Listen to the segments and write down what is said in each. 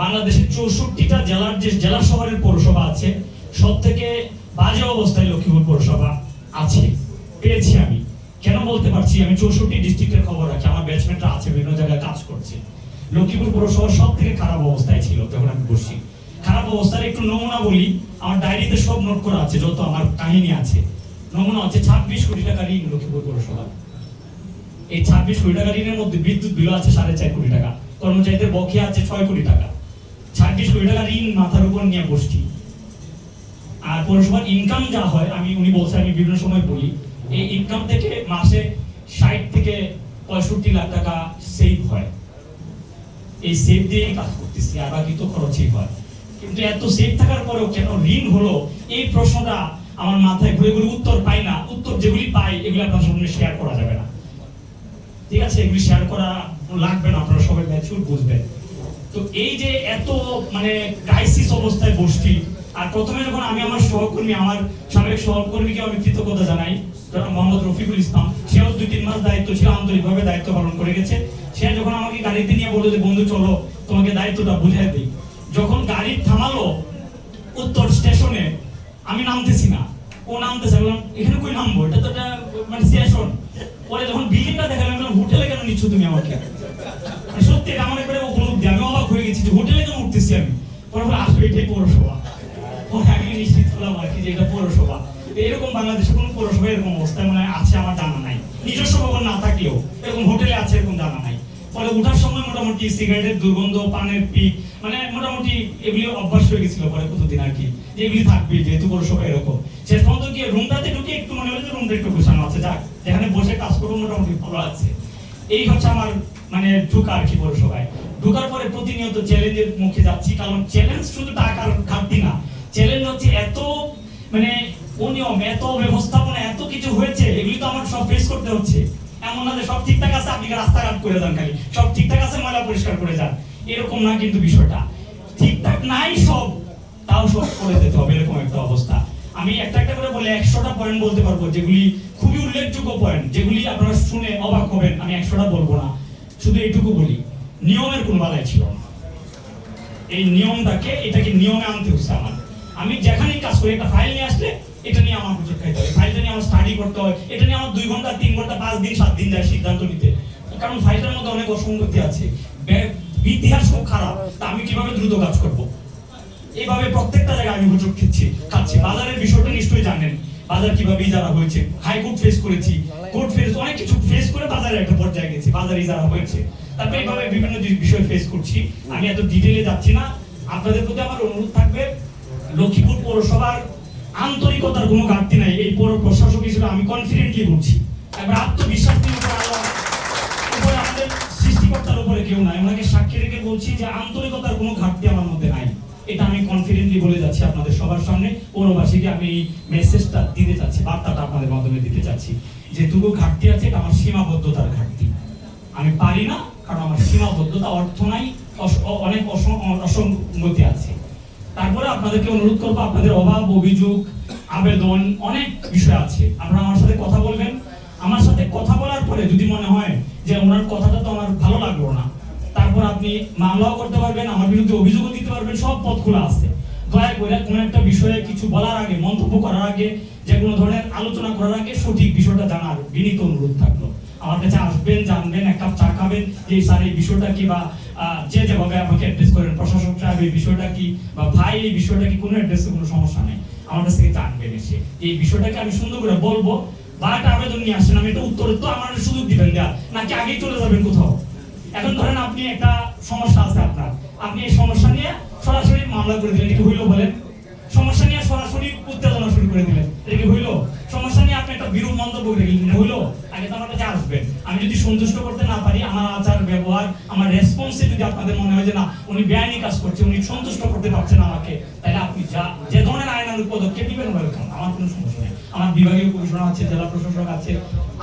বাংলাদেশের চৌষট্টিটা জেলার যে জেলা শহরের পৌরসভা আছে সব থেকে বাজে অবস্থায় লক্ষ্মীপুর পৌরসভা আছে। পেয়েছি আমি। কেন বলতে পারছি? আমি চৌষট্টি ডিস্ট্রিক্টের খবর রাখি আমার ব্যাচমেটরা আছে, বিভিন্ন জায়গায় কাজ করছে। লক্ষ্মীপুর পৌরসভা সব থেকে খারাপ অবস্থায় ছিল যখন আমি বসি খারাপ অবস্থার একটু নমুনা বলি। আমার ডায়েরিতে সব নোট করা আছে, যত আমার কাহিনী আছে। নমুনা হচ্ছে ছাব্বিশ কোটি টাকা ঋণ লক্ষ্মীপুর পৌরসভা এই ছাব্বিশ কোটি টাকা ঋণের মধ্যে বিদ্যুৎ বিল আছে সাড়ে চার কোটি টাকা। কর্মচারীদের বকেয়া আছে ছয় কোটি টাকা। ছাব্বিশ কোটি টাকা ঋণ মাথার উপর নিয়ে বসছি। আর পৌরসভার ইনকাম যা হয়, আমি, উনি বলছে, আমি বিভিন্ন সময় বলি, এই ইনকাম থেকে মাসে ষাট থেকে পঁয়ষট্টি লাখ টাকা সেভ হয়। এই সেভ দিয়েই কাজ করতেছি, আর বাকি তো খরচই হয়। কিন্তু এত সেভ থাকার পরেও কেন ঋণ হলো? এই প্রশ্নটা আমার মাথায় ঘুরে ঘুরে উত্তর পাই না। উত্তর যেগুলি পাই, এগুলি আপনার সঙ্গে শেয়ার করা যাবে না। ঠিক আছে, এগুলি শেয়ার করা লাগবে না, আপনারা সবাই ম্যাচিউর বুঝবেন। তো এই যে এত মানে ক্রাইসিস অবস্থায় বসছি আর প্রথমে যখন আমি আমার সহকর্মী আমার সাবেক সহকর্মীকে আমি কৃতজ্ঞতা জানাই মোহাম্মদ রফিকুল ইসলাম সেও দুই তিন মাস দায়িত্ব ছিল আন্তরিকভাবে দায়িত্ব পালন করে গেছে। সে যখন আমাকে গাড়িতে নিয়ে বলল যে বন্ধু চলো তোমাকে দায়িত্বটা বুঝিয়ে দিই। যখন গাড়ি থামালো উত্তর স্টেশনে আমি নামতেছি না। ও নামতেছে বললাম, এখানে কই নামবো? এটা তো একটা মানে স্টেশন। পরে যখন বিল্ডিংটা দেখালাম হোটেলে কেন নিচ্ছ তুমি আমাকে? মানে সত্যি আমার একবারে উপলব্ধি আমি গেছি যে হোটেলে কেন উঠতেছি আমি? পরে বলে, আসলে এটাই পৌরসভা। পরে আমি নিশ্চিত হলাম আর কি যে এটা পৌরসভা। এরকম বাংলাদেশে কোনো পৌরসভা এরকম অবস্থায় মানে আছে আমার জানা নাই। নিজস্ব ভবন না থাকলেও এরকম হোটেলে আছে এরকম জানা নাই। ফলে ওঠার সময় মোটামুটি সিগারেটের দুর্গন্ধ, পানের পিক মানে মোটামুটি এগুলি অভ্যাস হয়ে গেছিল পরে কতদিন আর কি। যে এগুলি থাকবে, যেহেতু পৌরসভা এরকম। শেষ পর্যন্ত গিয়ে রুমটাতে ঢুকে একটু মনে হলো যে রুমটা একটু গোছানো আছে। যাক যেখানে বসে কাজ করব, মোটামুটি ভালো আছে। এই হচ্ছে আমার মানে ঢুকা আর কি পৌরসভায়। ঢুকার পরে প্রতিনিয়ত চ্যালেঞ্জের মুখে যাচ্ছি, কারণ চ্যালেঞ্জ শুধু টাকার ঘাটতি না। চ্যালেঞ্জ হচ্ছে এত মানে অনিয়ম, এত ব্যবস্থাপনা, এত কিছু হয়েছে, এগুলি তো আমার সব ফেস করতে হচ্ছে। এমন না যে সব ঠিকঠাক আছে, আপনি রাস্তাঘাট করে যান খালি? সব ঠিকঠাক আছে, ময়লা পরিষ্কার করে যান। এরকম না কিন্তু বিষয়টা। ঠিকঠাক নাই সব, তাও সব করে দিতে হবে, এরকম একটা অবস্থা। আমি একটা একটা করে বলে একশোটা পয়েন্ট বলতে পারব, যেগুলি খুবই উল্লেখযোগ্য পয়েন্ট যেগুলি আপনারা শুনে অবাক হবেন, আমি একশোটা বলব না। শুধু এইটুকু বলি। নিয়মের কোনো বালাই ছিল না। এই নিয়মটাকে, এটাকে নিয়মে আনতে হচ্ছে আমার আমি যেখানেই কাজ করি, একটা ফাইল নিয়ে আসলে এটা নিয়ে আমার প্রচুর খাইতে হয় ফাইলটা নিয়ে আমার স্টাডি করতে হয় এটা নিয়ে আমার দুই ঘণ্টা, তিন ঘণ্টা, পাঁচ দিন, সাত দিন যায় সিদ্ধান্ত নিতে। কারণ ফাইলটার মধ্যে অনেক অসঙ্গতি আছে। ইতিহাস খুব খারাপ, তা আমি কীভাবে দ্রুত কাজ করব? এইভাবে প্রত্যেকটা জায়গায় আমি হুজুর খেচ্ছি, খাচ্ছি। বাজারের বিষয়টা নিশ্চয়ই জানেন। বাজার কীভাবে ইজারা হয়েছে? হাইকোর্ট ফেস করেছি। কোর্ট ফেস অনেক কিছু ফেস করে বাজারে একটা পর্যায়ে গেছি। বাজারে ইজারা হয়েছে। তারপরে এইভাবে বিভিন্ন বিষয় ফেস করছি। আমি এত ডিটেলে যাচ্ছি না। আপনাদের প্রতি আমার অনুরোধ থাকবে, লক্ষ্মীপুর পৌরসভার আন্তরিকতার কোনো ঘাটতি নাই। এই পৌর প্রশাসক হিসেবে আমি কনফিডেন্টলি বলছি। এবার আত্মবিশ্বাস নিয়ে উপরে আমাদের সৃষ্টিকর্তার উপরে কেউ নাই। ওনাকে সাক্ষী রেখে বলছি যে আন্তরিকতার কোনো ঘাটতি আমার মধ্যে নাই। এটা আমি কনফিডেন্টলি বলে যাচ্ছি আপনাদের সবার সামনে। পৌরবাসীকে আমি মেসেজটা দিতে চাচ্ছি, বার্তাটা আপনাদের মাধ্যমে দিতে চাচ্ছি। যেটুকু ঘাটতি আছে, এটা আমার সীমাবদ্ধতার ঘাটতি। আমি পারি না কারণ আমার সীমাবদ্ধতা অর্থ নাই অনেক অস- অসঙ্গতি আছে। তারপরে আপনাদেরকে অনুরোধ করব, আপনাদের অভাব, অভিযোগ, আবেদন অনেক বিষয় আছে। আপনারা আমার সাথে কথা বলবেন। আমার সাথে কথা বলার পরে যদি মনে হয় যে ওনার কথাটা তো আমার ভালো লাগল না, তারপর আপনি মামলাও করতে পারবেন, আমার বিরুদ্ধে অভিযোগও দিতে পারবেন, সব পথ খোলা আছে। দয়া করে কোনো একটা বিষয়ে কিছু বলার আগে, মন্তব্য করার আগে, যে কোনো ধরনের আলোচনা করার আগে সঠিক বিষয়টা জানার বিনীত অনুরোধ থাকল। আমার কাছে আসবেন, জানবেন, এক কাপ চা খাবেন, যে স্যার এই বিষয়টা কি বা যে যেভাবে আমাকে অ্যাড্রেস করেন, প্রশাসক সাহেব এই বিষয়টা কি বা ভাই এই বিষয়টা কি কোনো অ্যাড্রেসে কোনো সমস্যা নেই। আমার কাছ থেকে জানবেন এসে। এই বিষয়টাকে আমি সুন্দর করে বলব বা একটা আবেদন নিয়ে আসছেন আমি এটা উত্তরে তো আমার সুযোগ দিবেন দেয়া নাকি আগেই চলে যাবেন কোথাও? এখন ধরেন আপনি একটা সমস্যা আছে আপনার। আপনি এই সমস্যা নিয়ে সরাসরি মামলা করে দিলেন, এটা হইল বলেন? সমস্যা নিয়ে সরাসরি উত্তেজনা শুরু করে দিলেন, এটা কি হইল? সমস্যা নিয়ে আপনি একটা বিরূপ মন্তব্য হইল আগে তো আমার কাছে আসবেন। আমি যদি সন্তুষ্ট করতে না পারি, আমার আচার, ব্যবহার, আমার রেসপন্সে যদি আপনাদের মনে হয় যে না, উনি বেআইনি কাজ করছে, উনি সন্তুষ্ট করতে পারছেন আমাকে, তাহলে আপনি যা, যে ধরনের পদক্ষেপ নেবেন ওয়েলকাম আমার কোনো সমস্যা নেই। আমার বিভাগীয় কমিশনার আছে, জেলা প্রশাসক আছে,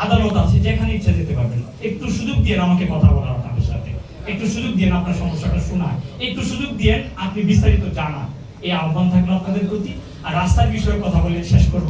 আদালত আছে, যেখানে ইচ্ছা যেতে পারবেন। একটু সুযোগ দিয়ে আমাকে কথা বলার আপনাদের সাথে। একটু সুযোগ দিয়ে আপনার সমস্যাটা শোনায়। একটু সুযোগ দিয়ে আপনি বিস্তারিত জানান। এই আহ্বান থাকল আপনাদের প্রতি। আর রাস্তার বিষয়ে কথা বলে শেষ করব